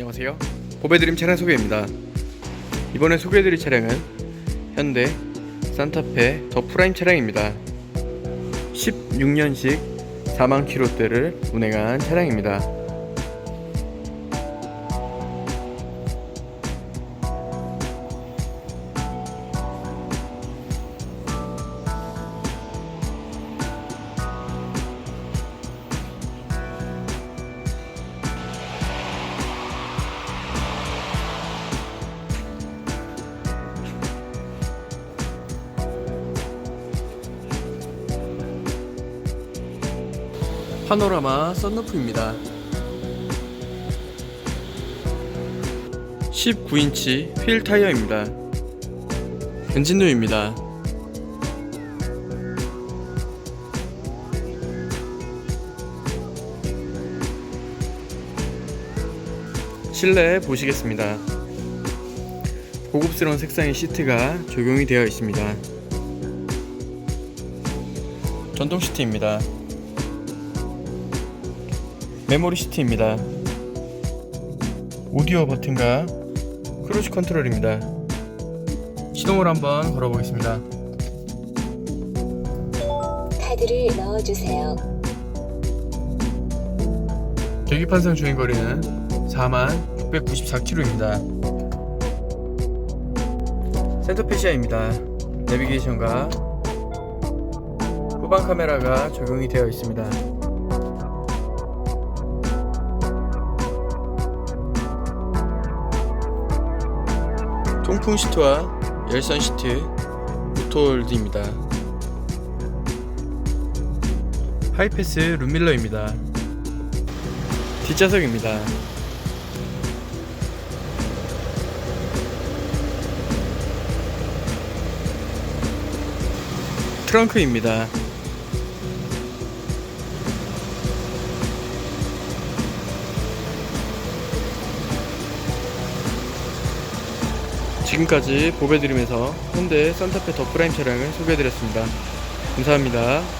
안녕하세요. 보배드림 차량 소개입니다. 이번에 소개해드릴 차량은 현대 산타페 더 프라임 차량입니다. 16년식 4만 킬로대를 운행한 차량입니다. 파노라마 썬루프입니다. 19인치 휠 타이어입니다. 엔진룸입니다. 실내 보시겠습니다. 고급스러운 색상의 시트가 적용이 되어 있습니다. 전동 시트입니다. 메모리 시트입니다. 오디오 버튼과 크루즈 컨트롤입니다. 시동을 한번 걸어보겠습니다. 카드를 넣어주세요. 계기판상 주행거리는 4만 694km입니다. 센터페시아입니다. 내비게이션과 후방 카메라가 적용이 되어 있습니다. 통풍 시트와 열선 시트, 오토홀드입니다. 하이패스 룸밀러입니다. 뒷좌석입니다. 트렁크입니다. 지금까지 보배드림에서 현대 산타페 더 프라임 차량을 소개해드렸습니다. 감사합니다.